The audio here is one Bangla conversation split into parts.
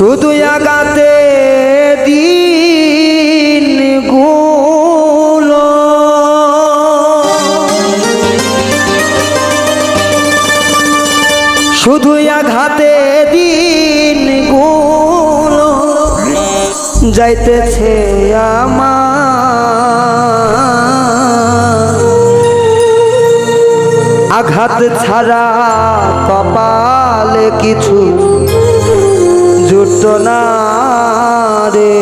শুধু আগাতে দিনগুলো শুধু আঘাতে দিনগুলো যাইতেছে আমার। আঘাত ছাড়া কপালে কিছু জুট না রে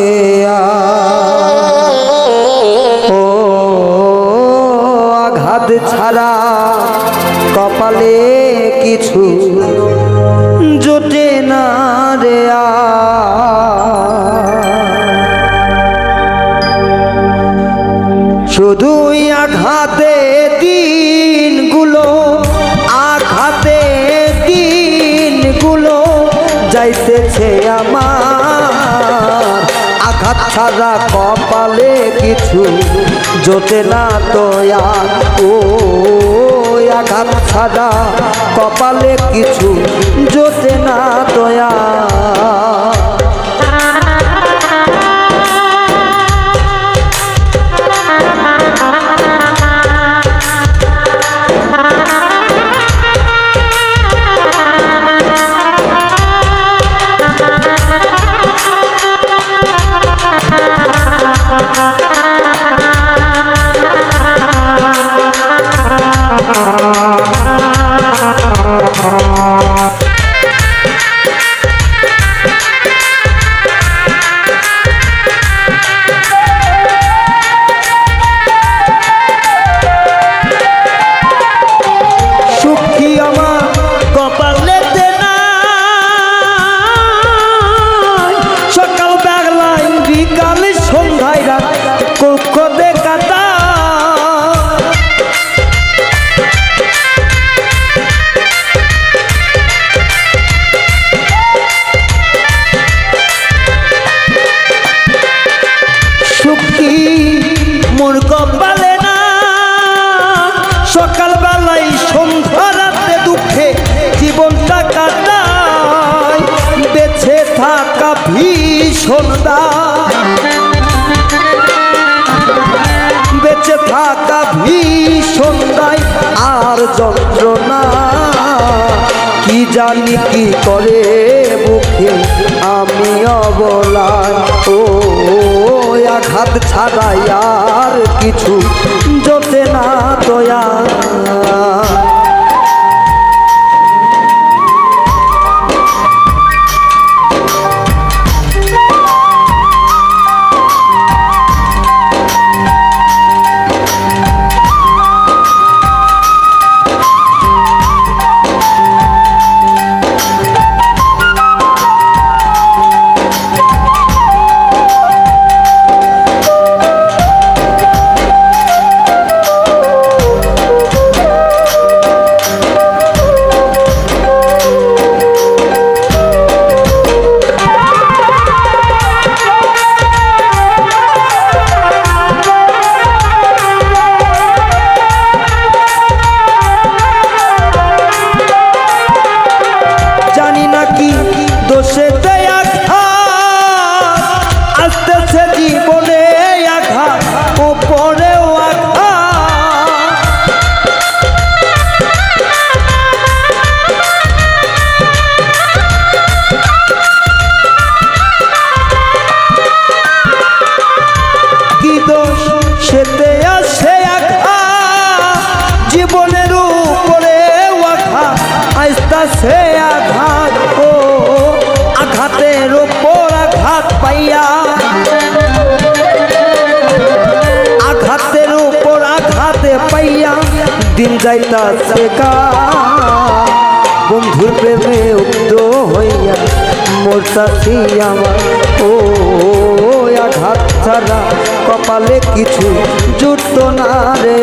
ও আঘাত ছাড়া কপালে কিছু জোটে না রে শুধুই আঘাতে দিনগুলো যাইতেছে আমার। আঘাত ছাড়া কপালে কিছু জোটে না তো ও। আঘাত ছাড়া কপালে কিছু জোটে না তো থাকা ভীষণ দায় আর যন্ত্রণা। কি জানি কি করে মুখে, আমি অবলায়। ও, আঘাত ছাড়াই আর কিছু জোটে না দয়া। আসতেছে জীবনে আঘাত, ওপরেও আঘাত। কি দোষ? সেতে আসে আঘাত। জীবনের উপরে আঘাত। আস্তা সে আঘাত, ও আঘাতের উপর আঘাত পাইয়া দিন যাইতা শেখা বন্ধুর প্রেমে উগ্ধ হইয়া মোরতাছি আমার। ও, আঘাত ছাড়া কপালে কিছু জুটত না রে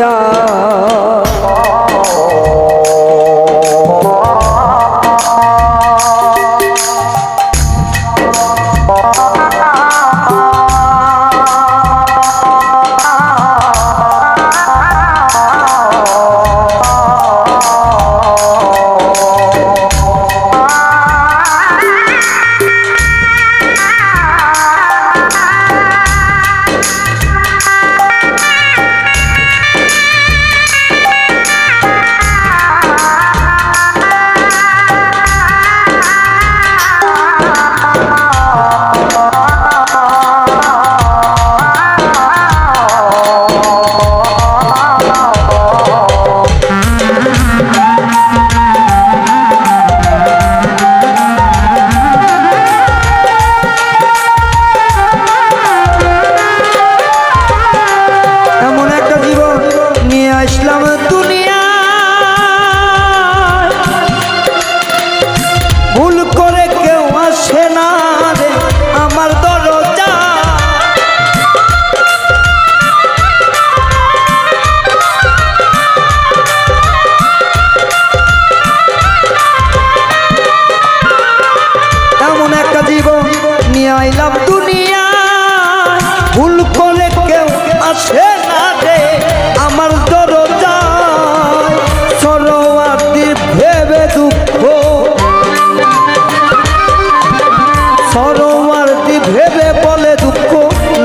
ভেবে বলে দুঃখ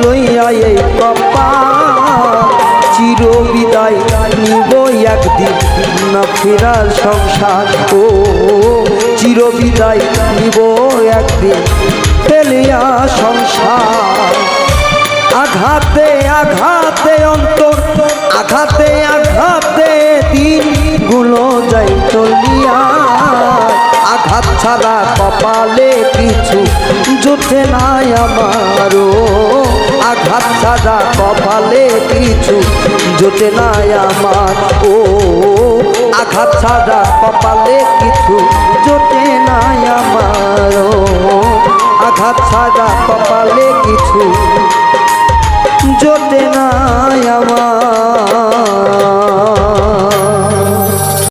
লইয়া এই চির বিদায় নিব একদিন না ফেরার সংসার ও চির বিদায় নিব একদিন ফেলিয়া সংসার। আঘাতে আঘাতে অন্তর, আঘাতে আঘাত ছাড়া কপালে কিছু জুটে নাই আমারও। আঘাত ছাড়া কপালে কিছু জুটে নাই আমার। ও আঘাত ছাড়া কপালে কিছু জুটে নাই আমারও। আঘাত ছাড়া কপালে কিছু